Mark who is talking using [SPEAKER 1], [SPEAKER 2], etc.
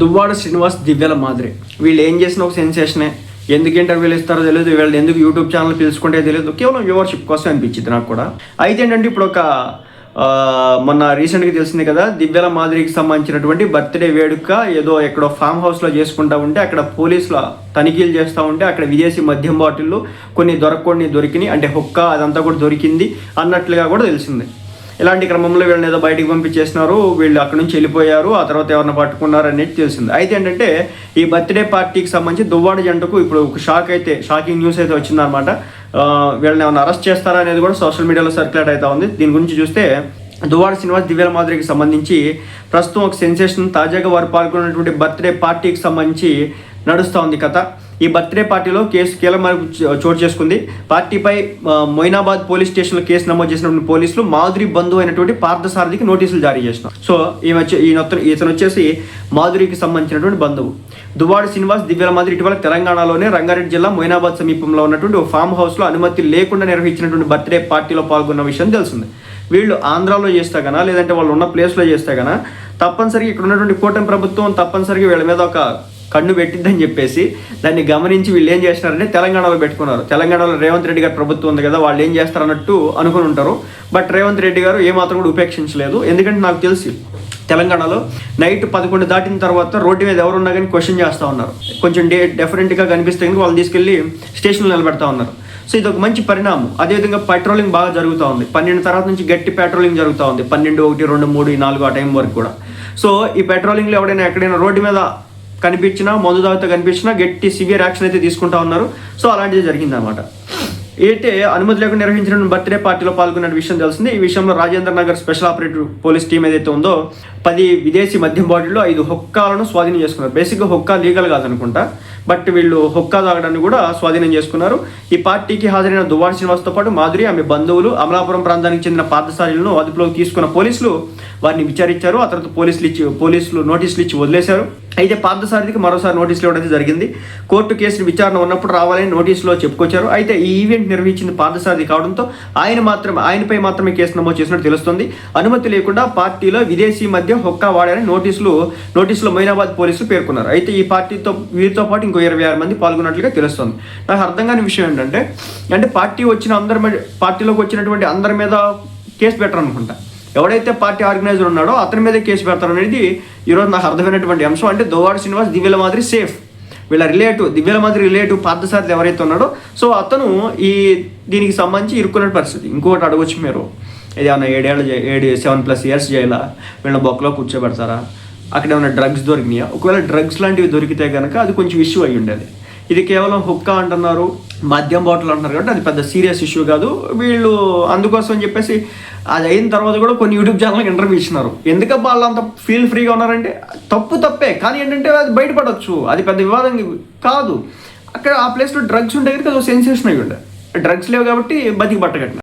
[SPEAKER 1] దువ్వాడ శ్రీనివాస్ దివ్యల మాదిరి. వీళ్ళు ఏం చేసిన ఒక సెన్సేషనే. ఎందుకు ఇంటర్వ్యూలు ఇస్తారో తెలియదు. వీళ్ళు ఎందుకు యూట్యూబ్ ఛానల్ పిలుచుకుంటే తెలియదు. కేవలం వ్యూవర్షిప్ కోసం అనిపించింది నాకు కూడా. అయితే ఏంటంటే ఇప్పుడు ఒక మొన్న రీసెంట్గా తెలిసింది కదా దివ్యల మాదిరికి సంబంధించినటువంటి బర్త్డే వేడుక ఏదో ఎక్కడో ఫామ్ హౌస్లో చేసుకుంటా ఉంటే అక్కడ పోలీసుల తనిఖీలు చేస్తూ ఉంటే అక్కడ విదేశీ మద్యం బాటిళ్ళు కొన్ని దొరకకొన్ని దొరికినాయి. అంటే హుక్క అదంతా కూడా దొరికింది అన్నట్లుగా కూడా తెలిసింది. ఇలాంటి క్రమంలో వీళ్ళని ఏదో బయటికి పంపించేసినారు వీళ్ళు అక్కడ నుంచి వెళ్ళిపోయారు ఆ తర్వాత ఎవరిని పట్టుకున్నారు అనేది తెలిసింది. అయితే ఏంటంటే ఈ బర్త్డే పార్టీకి సంబంధించి దువ్వాడ జంటకు ఇప్పుడు ఒక షాక్ అయితే షాకింగ్ న్యూస్ అయితే వచ్చిందనమాట వీళ్ళని ఏమైనా అరెస్ట్ చేస్తారా అనేది కూడా సోషల్ మీడియాలో సర్క్యులేట్ అవుతా ఉంది. దీని గురించి చూస్తే దువాడ శ్రీనివాస్ దివ్యల మాదిరికి సంబంధించి ప్రస్తుతం ఒక సెన్సేషన్ తాజాగా వారు పాల్గొన్నటువంటి బర్త్డే పార్టీకి సంబంధించి నడుస్తూ ఉంది కథ. ఈ బర్త్డే పార్టీలో కేసు కీలక చోటు చేసుకుంది. పార్టీపై మొయినాబాద్ పోలీస్ స్టేషన్లో కేసు నమోదు చేసినటువంటి పోలీసులు మాధురి బంధువు అయినటువంటి పార్థసారథికి నోటీసులు జారీ చేసినారు సో ఈమె వచ్చి ఈయన ఇతను వచ్చేసి మాధురికి సంబంధించినటువంటి బంధువు. దువాడ శ్రీనివాస్ దివ్యల మాదిరి ఇటీవల తెలంగాణలోనే రంగారెడ్డి జిల్లా మొయినాబాద్ సమీపంలో ఉన్నటువంటి ఫామ్ హౌస్లో అనుమతి లేకుండా నిర్వహించినటువంటి బర్త్డే పార్టీలో పాల్గొన్న విషయం తెలిసింది వీళ్ళు ఆంధ్రాలో చేస్తే కన్నా లేదంటే వాళ్ళు ఉన్న ప్లేస్లో చేస్తే కన్నా తప్పనిసరిగా ఇక్కడ ఉన్నటువంటి కూటమి ప్రభుత్వం తప్పనిసరిగా వీళ్ళ మీద ఒక కన్ను పెట్టిద్దని చెప్పేసి దాన్ని గమనించి వీళ్ళు ఏం చేస్తున్నారంటే తెలంగాణలో పెట్టుకున్నారు. తెలంగాణలో రేవంత్ రెడ్డి గారు ప్రభుత్వం ఉంది కదా వాళ్ళు ఏం చేస్తారు అన్నట్టు అనుకుని ఉంటారు. బట్ రేవంత్ రెడ్డి గారు ఏమాత్రం కూడా ఉపేక్షించలేదు. ఎందుకంటే నాకు తెలిసి తెలంగాణలో నైట్ పదకొండు దాటిన తర్వాత రోడ్డు మీద ఎవరున్నా కానీ క్వశ్చన్ చేస్తూ ఉన్నారు. కొంచెం డే డెఫరెంట్గా కనిపిస్తే కనుక వాళ్ళు తీసుకెళ్ళి స్టేషన్లో నిలబెడతా ఉన్నారు. సో ఇది ఒక మంచి పరిణామం. అదేవిధంగా పెట్రోలింగ్ బాగా జరుగుతూ ఉంది. పన్నెండు తర్వాత నుంచి గట్టి పెట్రోలింగ్ జరుగుతూ ఉంది. పన్నెండు ఒకటి రెండు మూడు నాలుగు ఆ టైం వరకు కూడా. సో ఈ పెట్రోలింగ్లో ఎవడైనా ఎక్కడైనా రోడ్డు మీద కనిపించినా మందు తాగితే కనిపించినా గట్టి సివియర్ యాక్షన్ అయితే తీసుకుంటా ఉన్నారు. సో అలాంటిది జరిగిందనమాట ఏటే అనుమతి లేకుండా నిర్వహించిన బర్త్డే పార్టీలో పాల్గొన్న విషయం తెలిసింది. ఈ విషయంలో Rajendra Nagar special operative police team ఏదైతే ఉందో పది విదేశీ మద్యం బాటిల్లో ఐదు హొక్కాలను స్వాధీనం చేసుకున్నారు. బేసిక్గా హొక్కా లీగల్ కాదనుకుంటా బట్ వీళ్ళు హొక్కా తాగడాన్ని కూడా స్వాధీనం చేసుకున్నారు. ఈ పార్టీకి హాజరైన దువ్వాడ శ్రీనివాస్తో పాటు మాధురి ఆమె బంధువులు అమలాపురం ప్రాంతానికి చెందిన పార్థసారులను అదుపులోకి తీసుకున్న పోలీసులు వారిని విచారించారు. ఆ తర్వాత పోలీసులు ఇచ్చి పోలీసులు నోటీసులు ఇచ్చి వదిలేశారు. అయితే పార్థసారథికి మరోసారి నోటీసులు ఇవ్వడం జరిగింది. కోర్టు కేసు విచారణ ఉన్నప్పుడు రావాలని నోటీసులో చెప్పుకొచ్చారు. అయితే ఈ ఈవెంట్ నిర్వహించింది పార్థసారథి కావడంతో ఆయన మాత్రం ఆయనపై మాత్రమే కేసు నమోదు చేసినట్టు తెలుస్తుంది. అనుమతి లేకుండా పార్టీలో విదేశీ మధ్య హొక్కా వాడారని నోటీసులు నోటీసులో మైనాబాద్ పోలీసులు పేర్కొన్నారు. అయితే ఈ పార్టీతో వీరితో పాటు ఇంకో ఇరవై ఆరు మంది పాల్గొన్నట్లుగా తెలుస్తుంది. నాకు అర్థం కాని విషయం ఏంటంటే అంటే పార్టీ వచ్చిన అందరి పార్టీలోకి వచ్చినటువంటి అందరి మీద కేసు పెట్టరు అనుకుంటా ఎవడైతే పార్టీ ఆర్గనైజర్ ఉన్నాడో అతని మీద కేసు పెడతారు అనేది ఈరోజు నాకు అర్థమైనటువంటి అంశం. అంటే దోవాడ శ్రీనివాస్ దివ్యల మాదిరి సేఫ్. వీళ్ళ రిలేటివ్ దివ్యల మాదిరి రిలేటివ్ పార్థసారథి ఎవరైతే ఉన్నాడో సో అతను ఈ దీనికి సంబంధించి ఇరుక్కున్న పరిస్థితి. ఇంకొకటి అడగొచ్చు మీరు. ఏదైనా ఏమన్నా ఏడేళ్ళు ఏడు సెవెన్ ప్లస్ ఇయర్స్ చేయాలా వీళ్ళ బొక్కలో కూర్చోబెడతారా? అక్కడ ఏమైనా డ్రగ్స్ దొరికినాయా? ఒకవేళ డ్రగ్స్ లాంటివి దొరికితే కనుక అది కొంచెం ఇష్యూ అయ్యి ఉండేది ఇది కేవలం హుక్కా అంటున్నారు మద్యం బాటిల్ అంటున్నారు కాబట్టి అది పెద్ద సీరియస్ ఇష్యూ కాదు. వీళ్ళు అందుకోసం అని చెప్పేసి అది అయిన తర్వాత కూడా కొన్ని యూట్యూబ్ ఛానల్కి ఇంటర్వ్యూ ఇచ్చినారు. ఎందుకు వాళ్ళు అంత ఫీల్ ఫ్రీగా ఉన్నారంటే? తప్పు తప్పే కానీ ఏంటంటే అది బయటపడవచ్చు అది పెద్ద వివాదం కాదు. అక్కడ ఆ ప్లేస్లో డ్రగ్స్ ఉండే కనుక అది సెన్సేషన్ అయి ఉండే. డ్రగ్స్ లేవు కాబట్టి బతికి పట్టగట్టిన